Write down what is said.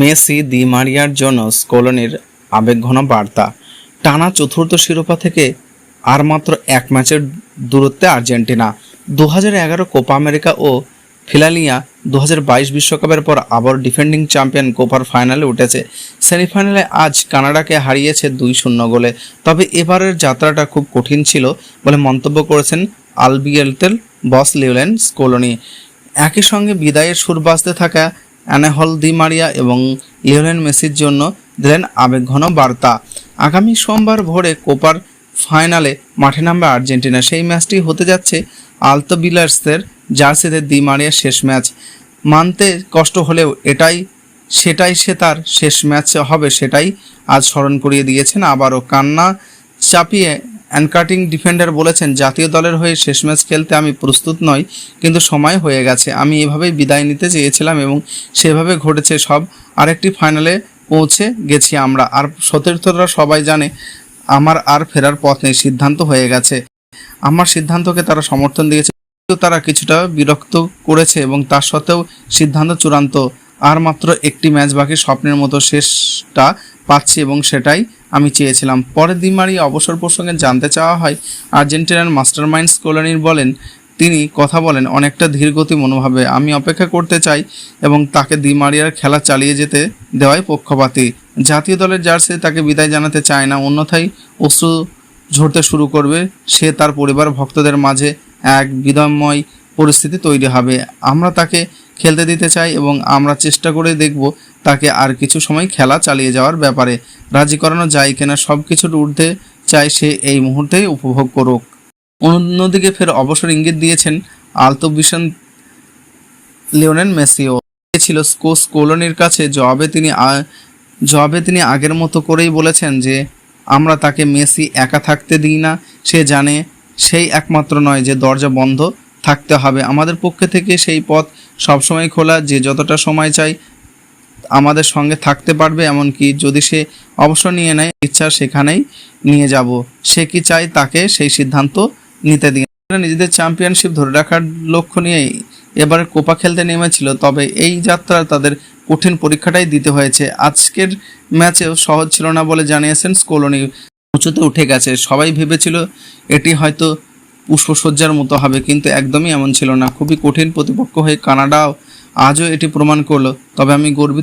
Messi, দি মারিয়ার জন্য স্কোলনির আবেগঘন বার্তা। টানা চতুর্থ শিরোপা থেকে আর মাত্র এক ম্যাচের দূরত্বে আর্জেন্টিনা। দু এগারো কোপা আমেরিকা ও ফিলালিয়া দু বিশ্বকাপের পর আবার ডিফেন্ডিং চ্যাম্পিয়ন কোপার ফাইনালে উঠেছে। সেমিফাইনালে আজ কানাডাকে হারিয়েছে দুই শূন্য গোলে। তবে এবারের যাত্রাটা খুব কঠিন ছিল বলে মন্তব্য করেছেন আলবিয়েলটেল বস লিওলেন স্কোলনি। একই সঙ্গে বিদায়ের সুর বাজতে থাকা অ্যানাহল দি মারিয়া এবং লিওনেল মেসির জন্য দিলেন আবেগঘন বার্তা। আগামী সোমবার ভোরে কোপার ফাইনালে মাঠে নামবে আর্জেন্টিনা। সেই ম্যাচটি হতে যাচ্ছে আলতো বিলার্সদের জার্সিতে দি মারিয়ার শেষ ম্যাচ। মানতে কষ্ট হলেও এটাই, সেটাই সে তার শেষ ম্যাচ হবে, সেটাই আজ স্মরণ করিয়ে দিয়েছেন আবারও। কান্না চাপিয়ে অ্যানকাটিং ডিফেন্ডার বলেছেন, জাতীয় দলের হয়ে শেষ ম্যাচ খেলতে আমি প্রস্তুত নই, কিন্তু সময় হয়ে গেছে। আমি এভাবেই বিদায় নিতে চেয়েছিলাম এবং সেভাবে ঘটেছে সব। আরেকটি ফাইনালে পৌঁছে গেছি আমরা। আর সতীর্থরা সবাই জানে, আমার আর ফেরার পথ নেই, সিদ্ধান্ত হয়ে গেছে। আমার সিদ্ধান্তকে তারা সমর্থন দিয়েছে তারা কিছুটা বিরক্ত করেছে এবং তার সত্ত্বেও সিদ্ধান্ত চূড়ান্ত। আর মাত্র একটি ম্যাচ বাকি, স্বপ্নের মতো শেষটা পাচ্ছি এবং সেটাই আমি চেয়েছিলাম। পরে দিমারি অবসর প্রসঙ্গে জানতে চাওয়া হয়, আর্জেন্টিনার মাস্টার মাইন্ডস কলোনির বলেন, তিনি কথা বলেন অনেকটা ধীরগতি মনোভাবে। আমি অপেক্ষা করতে চাই এবং তাকে দিমারিয়ার খেলা চালিয়ে যেতে দেওয়াই পক্ষপাতী। জাতীয় দলের জার্সি তাকে বিদায় জানাতে চায় না। অন্যথায় অশ্রু ঝরতে শুরু করবে। সে তার পরিবার ভক্তদের মাঝে এক বিদময় পরিস্থিতি তৈরি হবে। আমরা তাকে খেলতে দিতে চাই এবং আমরা চেষ্টা করে দেখব তাকে আর কিছু সময় খেলা চালিয়ে যাওয়ার ব্যাপারে। রাজি করানো যায় কিনা সব কিছুর ঊর্ধ্বে চাই সে এই মুহূর্তেই উপভোগ করুক। অন্যদিকে ফের অবসর ইঙ্গিত দিয়েছেন আলতো বিশন লিওনেল মেসিও। ছিল স্কোস কোলনির কাছে জবাবে তিনি জবাবে তিনি আগের মতো করেই বলেছেন যে, আমরা তাকে মেসি একা থাকতে দিই না। সে জানে, সেই একমাত্র নয় যে দরজা বন্ধ থাকতে হবে। আমাদের পক্ষে থেকে সেই পথ সবসময় খোলা, যে যতটা সময় চাই আমাদের সঙ্গে থাকতে পারবে, এমনকি যদি সে অবসর নিয়ে নেয়, ইচ্ছা সেখানেই নিয়ে যাব। সে কি চায় তাকে সেই সিদ্ধান্ত নিতে দিন। নিজেদের চ্যাম্পিয়নশিপ ধরে রাখার লক্ষ্য নিয়েই এবারে কোপা খেলতে নেমেছিল, তবে এই যাত্রা তাদের কঠিন পরীক্ষাটাই দিতে হয়েছে। আজকের ম্যাচেও সহজ ছিল না বলে জানিয়েছেন স্কোলনি। উঁচুতে উঠে গেছে। সবাই ভেবেছিল এটি হয়তো পুষ্পসজ্জার মতো হবে, কিন্তু একদমই এমন ছিল না। খুবই কঠিন প্রতিপক্ষ হয়ে কানাডাও আজও এটি প্রমাণ করল। তবে আমি গর্বিত